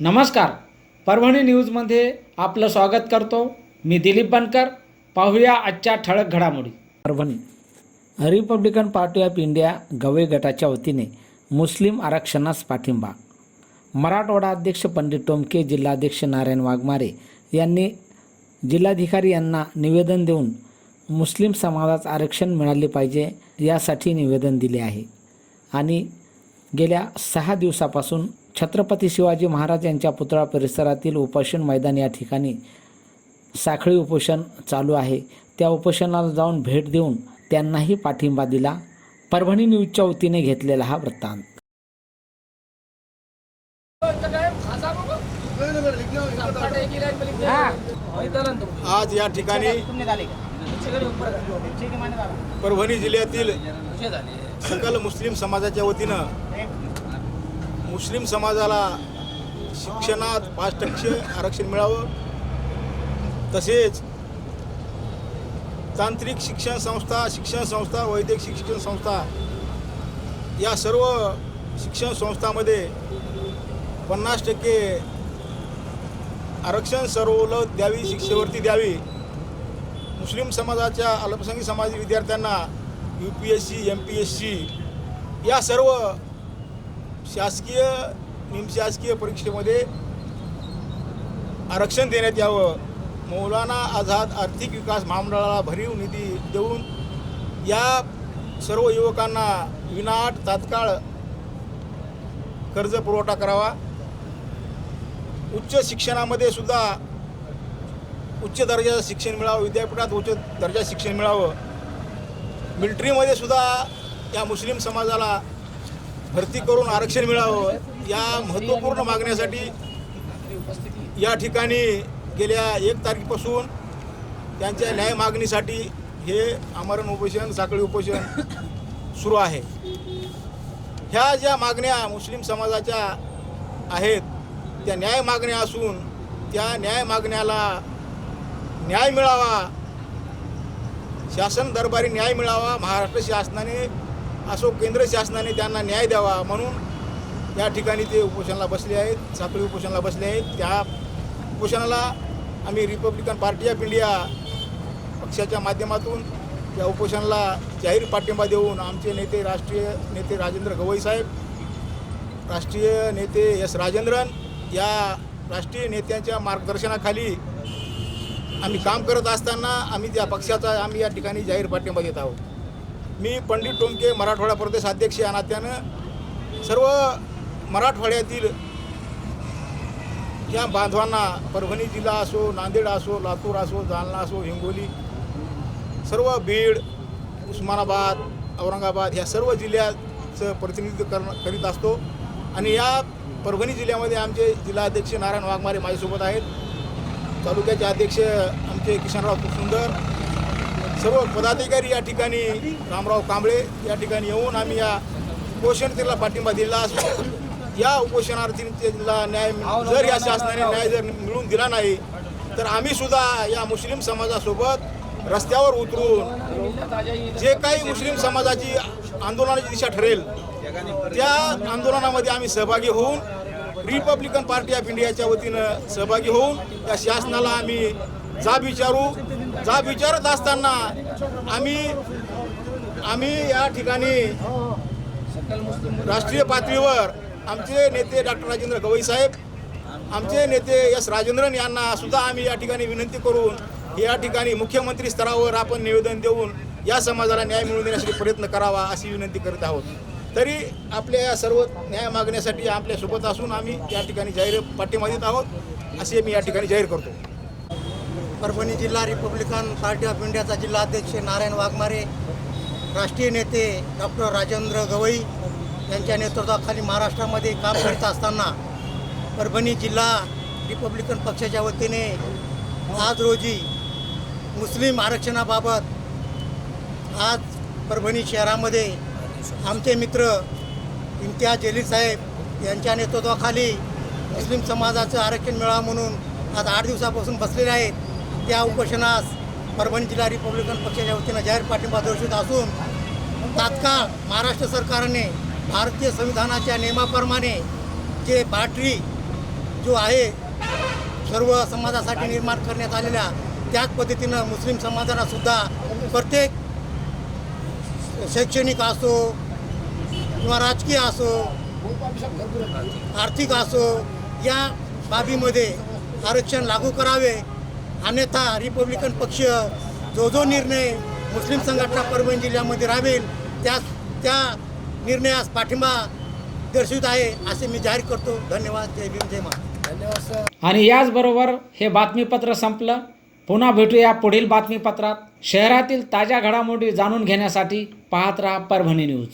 नमस्कार. परभणी न्यूजमध्ये आपलं स्वागत करतो. मी दिलीप बनकर. पाहूया आजच्या ठळक घडामोडी. Parbhani. Republican Party of India Gavai गटाच्या वतीने मुस्लिम आरक्षणास पाठिंबा. मराठवाडा अध्यक्ष पंडित टोमके जिल्हाध्यक्ष नारायण वाघमारे यांनी जिल्हाधिकारी यांना निवेदन देऊन मुस्लिम समाजात आरक्षण मिळाले पाहिजे यासाठी निवेदन दिले आहे. आणि गेल्या सहा दिवसापासून छत्रपती शिवाजी महाराज यांच्या पुतळा परिसरातील उपोषण मैदान या ठिकाणी साखळी उपोषण चालू आहे. त्या उपोषणाला जाऊन भेट देऊन त्यांनाही पाठिंबा दिला. परभणी न्यूजच्या वतीने घेतलेला हा वृत्तांत. आज या ठिकाणी परभणी जिल्ह्यातील सकल मुस्लिम समाजाच्या वतीनं मुस्लिम समाजाला शिक्षणात पाच टक्के आरक्षण मिळावं. तसेच तांत्रिक शिक्षण संस्था शिक्षण संस्था वैद्यक शिक्षण संस्था या सर्व शिक्षण संस्थामध्ये पन्नास टक्के आरक्षण सर्वलत द्यावी शिक्षेवरती द्यावी. मुस्लिम समाजाच्या अल्पसंख्य समाज विद्यार्थ्यांना U P S C M P S C या सर्व शासकीय निमशासकीय परीक्षेमध्ये आरक्षण देण्यात यावं. मौलाना आझाद आर्थिक विकास महामंडळाला भरीव निधी देऊन या सर्व युवकांना विनाट तात्काळ कर्ज पुरवठा करावा. उच्च शिक्षणामध्ये सुद्धा उच्च दर्जाचं शिक्षण मिळावं. विद्यापीठात उच्च दर्जाचं शिक्षण मिळावं. मिलिटरीमध्ये सुद्धा या मुस्लिम समाजाला भरती करून आरक्षण मिळावं या महत्त्वपूर्ण मागण्यासाठी या ठिकाणी गेल्या एक तारखेपासून त्यांच्या न्याय मागणीसाठी हे आमरण उपोषण साखळी उपोषण सुरू आहे. ह्या ज्या मागण्या मुस्लिम समाजाच्या आहेत त्या न्याय मागण्या असून त्या न्याय मागण्याला न्याय मिळावा शासन दरबारी न्याय मिळावा महाराष्ट्र शासनाने असो केंद्र शासनाने त्यांना न्याय द्यावा म्हणून या ठिकाणी ते उपोषणाला बसले आहेत साखळी उपोषणाला बसले आहेत. त्या उपोषणाला आम्ही रिपब्लिकन पार्टी ऑफ इंडिया पक्षाच्या माध्यमातून या उपोषणाला जाहीर पाठिंबा देऊन आमचे नेते राष्ट्रीय नेते राजेंद्र गवई साहेब राष्ट्रीय नेते एस राजेंद्रन या राष्ट्रीय नेत्यांच्या मार्गदर्शनाखाली आम्ही काम करत असताना आम्ही त्या पक्षाचा आम्ही या ठिकाणी जाहीर पाठिंबा देत आहोत. मी पंडित टोमके मराठवाडा प्रदेश अध्यक्ष या नात्यानं सर्व मराठवाड्यातील या बांधवांना परभणी जिल्हा असो नांदेड असो लातूर असो जालना असो हिंगोली सर्व बीड उस्मानाबाद औरंगाबाद ह्या सर्व जिल्ह्याचं प्रतिनिधित्व कर करीत असतो. आणि या परभणी जिल्ह्यामध्ये आमचे जिल्हाध्यक्ष नारायण वाघमारे माझ्यासोबत आहेत. तालुक्याचे अध्यक्ष आमचे किशनराव सुंदर सर्व पदाधिकारी या ठिकाणी रामराव कांबळे या ठिकाणी येऊन आम्ही या उपोषणतेला पाठिंबा दिला असतो. या उपोषणार्थींना न्याय जर या शासनाने न्याय जर मिळवून दिला नाही तर आम्ही सुद्धा या मुस्लिम समाजासोबत रस्त्यावर उतरून जे काही मुस्लिम समाजाची आंदोलनाची दिशा ठरेल त्या आंदोलनामध्ये आम्ही सहभागी होऊन रिपब्लिकन पार्टी ऑफ इंडियाच्या वतीनं सहभागी होऊन या शासनाला आम्ही जाब विचारू जाब विचारत असताना आम्ही आम्ही या ठिकाणी राष्ट्रीय पातळीवर आमचे नेते डॉक्टर राजेंद्र गवई साहेब आमचे नेते एस राजेंद्रन यांना सुद्धा आम्ही या ठिकाणी विनंती करून या ठिकाणी मुख्यमंत्री स्तरावर आपण निवेदन देऊन या समाजाला न्याय मिळवून देण्यासाठी प्रयत्न करावा अशी विनंती करत आहोत. तरी आपल्या या सर्व न्याय मागण्यासाठी आपल्यासोबत असून आम्ही या ठिकाणी जाहीर पाठिंबा देत आहोत असे मी या ठिकाणी जाहीर करतो. परभणी जिल्हा रिपब्लिकन पार्टी ऑफ इंडियाचा जिल्हा अध्यक्ष नारायण वाघमारे राष्ट्रीय नेते डॉक्टर राजेंद्र गवई यांच्या नेतृत्वाखाली महाराष्ट्रामध्ये काम करीत असताना परभणी जिल्हा रिपब्लिकन पक्षाच्या वतीने आज रोजी मुस्लिम आरक्षणाबाबत आज परभणी शहरामध्ये आमचे मित्र इम्तियाज जलील साहेब यांच्या नेतृत्वाखाली मुस्लिम समाजाचं आरक्षण मिळावं म्हणून आज आठ दिवसापासून बसलेले आहेत. त्या उपोषणास परभणी जिल्हा रिपब्लिकन पक्षाच्या वतीनं जाहीर पाठिंबा दर्शवित असून तात्काळ महाराष्ट्र सरकारने भारतीय संविधानाच्या नियमाप्रमाणे जे बाटरी जो आहे सर्व समाजासाठी निर्माण करण्यात आलेल्या त्याच पद्धतीनं मुस्लिम समाजाला सुद्धा प्रत्येक शैक्षणिक असो किंवा राजकीय असो आर्थिक असो या बाबीमध्ये आरक्षण लागू करावे अन्यथा रिपब्लिकन पक्ष जो जो निर्णय मुस्लिम संघटना परभणी जिल्ह्यामध्ये राबेल त्या त्या निर्णयास पाठिंबा दर्शवित आहे असे मी जाहीर करतो. धन्यवाद. जय भीम जय मा आणि याचबरोबर हे बातमीपत्र संपलं. पुन्हा भेटूया पुढील बातमीपत्रात. शहरातील ताज्या घडामोडी जाणून घेण्यासाठी पाहत राहा परभणी न्यूज.